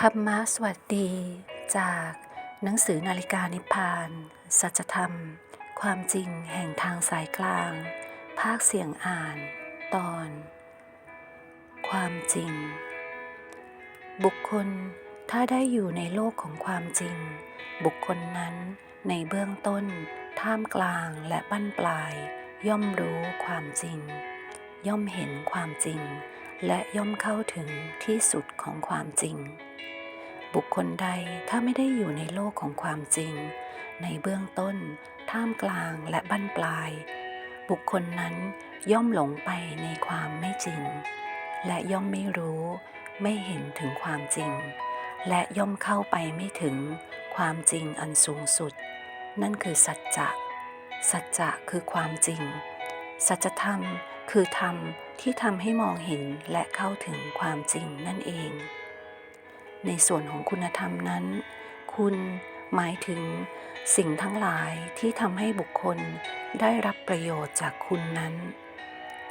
ธรรมะสวัสดีจากหนังสือนาฬิกานิพพาน สัจธรรม ความจริงแห่งทางสายกลาง ภาคเสียงอ่าน ตอน ความจริง บุคคลถ้าได้อยู่ในโลกของความจริง บุคคลนั้นในเบื้องต้น ท่ามกลางและบั้นปลาย ย่อมรู้ความจริง ย่อมเห็นความจริง และย่อมเข้าถึงที่สุดของความจริง บุคคลใดถ้าไม่ได้อยู่ในโลกของความจริง ในเบื้องต้น ท่ามกลางและบั้นปลาย บุคคลนั้นย่อมหลงไปในความไม่จริง และย่อมไม่รู้ไม่เห็นถึงความจริง และย่อมเข้าไปไม่ถึงความจริงอันสูงสุด นั่นคือสัจจะ สัจจะคือความจริง สัจธรรมคือธรรมที่ทำให้มองเห็นและเข้าถึงความจริงนั่นเอง ในส่วนของคุณธรรมนั้น คุณหมายถึงสิ่งทั้งหลายที่ทำให้บุคคลได้รับประโยชน์จากคุณนั้น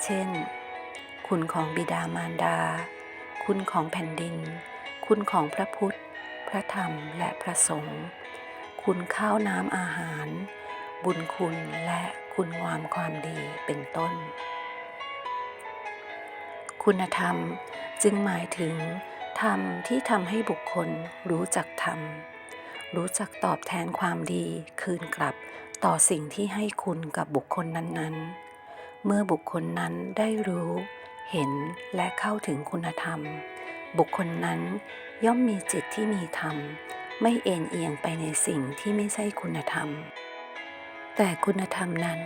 เช่น คุณของบิดามารดา คุณของแผ่นดิน คุณของพระพุทธ พระธรรมและพระสงฆ์ คุณข้าวน้ำอาหาร บุญคุณและคุณงามความดีเป็นต้น คุณธรรมจึงหมายถึงธรรมที่ทำให้บุคคลรู้จักธรรม รู้จักตอบแทนความดีคืนกลับต่อสิ่งที่ให้คุณกับบุคคลนั้นๆ เมื่อบุคคลนั้นได้รู้ เห็นและเข้าถึงคุณธรรม บุคคลนั้นย่อมมีจิตที่มีธรรม ไม่เอ็นเอียงไปในสิ่งที่ไม่ใช่คุณธรรม แต่คุณธรรมนั้น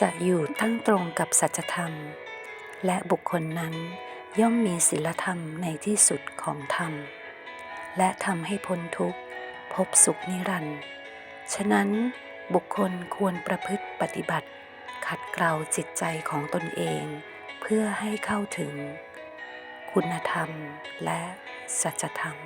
จะอยู่ตั้งตรงกับสัจธรรม และบุคคลนั้นย่อมมีศีลธรรมในที่สุดของธรรม และทำให้พ้นทุกข์ พบสุขนิรันดร์ฉะนั้นบุคคลควรประพฤติปฏิบัติ ขัดเกลาจิตใจของตนเอง เพื่อให้เข้าถึง คุณธรรมและสัจธรรม